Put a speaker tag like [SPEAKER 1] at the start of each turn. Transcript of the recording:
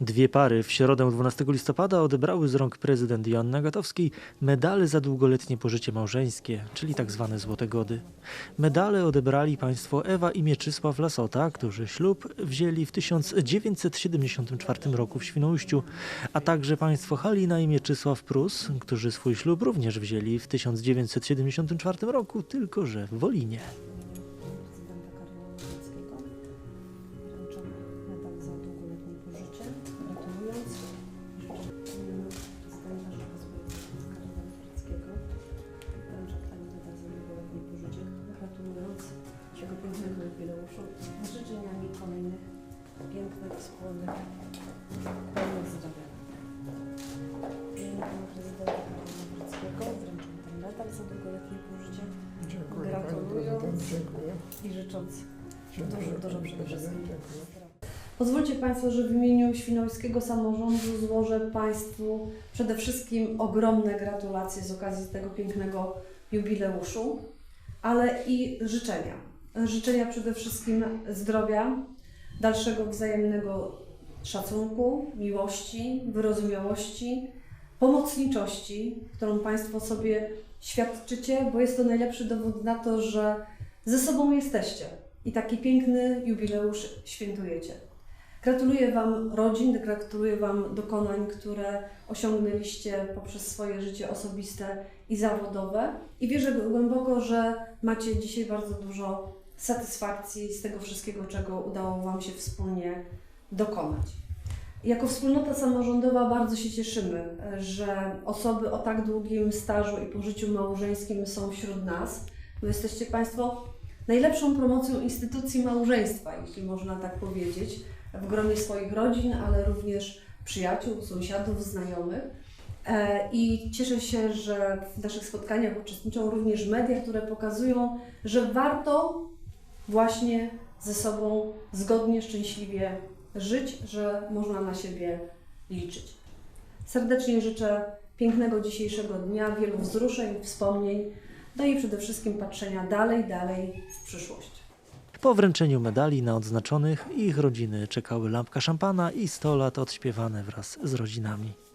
[SPEAKER 1] Dwie pary w środę 12 listopada odebrały z rąk prezydent Joanny Agatowskiej medale za długoletnie pożycie małżeńskie, czyli tak zwane złote gody. Medale odebrali państwo Ewa i Mieczysław Lasota, którzy ślub wzięli w 1974 roku w Świnoujściu, a także państwo Halina i Mieczysław Prus, którzy swój ślub również wzięli w 1974 roku, tylko że w Wolinie.
[SPEAKER 2] Jubileuszu z życzeniami kolejnych pięknych, wspólnych, pełnych zdrowia. Pana Prezydenta Karola Nawrockiego wręczam ten medal za długoletnie pożycie
[SPEAKER 3] Dziękuję
[SPEAKER 2] Gratulując.
[SPEAKER 3] Dziękuję.
[SPEAKER 2] i życząc
[SPEAKER 3] Dziękuję
[SPEAKER 2] dużo, dużo przede wszystkim zdrowia. Pozwólcie Państwo, że w imieniu Świnoujskiego Samorządu złożę Państwu przede wszystkim ogromne gratulacje z okazji tego pięknego jubileuszu, ale i życzenia. Życzenia przede wszystkim zdrowia, dalszego wzajemnego szacunku, miłości, wyrozumiałości, pomocniczości, którą Państwo sobie świadczycie, bo jest to najlepszy dowód na to, że ze sobą jesteście i taki piękny jubileusz świętujecie. Gratuluję Wam rodzin, gratuluję Wam dokonań, które osiągnęliście poprzez swoje życie osobiste i zawodowe i wierzę głęboko, że macie dzisiaj bardzo dużo satysfakcji z tego wszystkiego, czego udało Wam się wspólnie dokonać. Jako wspólnota samorządowa bardzo się cieszymy, że osoby o tak długim stażu i pożyciu małżeńskim są wśród nas. Wy jesteście Państwo najlepszą promocją instytucji małżeństwa, jeśli można tak powiedzieć, w gronie swoich rodzin, ale również przyjaciół, sąsiadów, znajomych. E, I cieszę się, że w naszych spotkaniach uczestniczą również media, które pokazują, że warto właśnie ze sobą zgodnie, szczęśliwie żyć, że można na siebie liczyć. Serdecznie życzę pięknego dzisiejszego dnia, wielu wzruszeń, wspomnień, no i przede wszystkim patrzenia dalej, dalej w przyszłość.
[SPEAKER 1] Po wręczeniu medali na odznaczonych ich rodziny czekały lampka szampana i 100 lat odśpiewane wraz z rodzinami.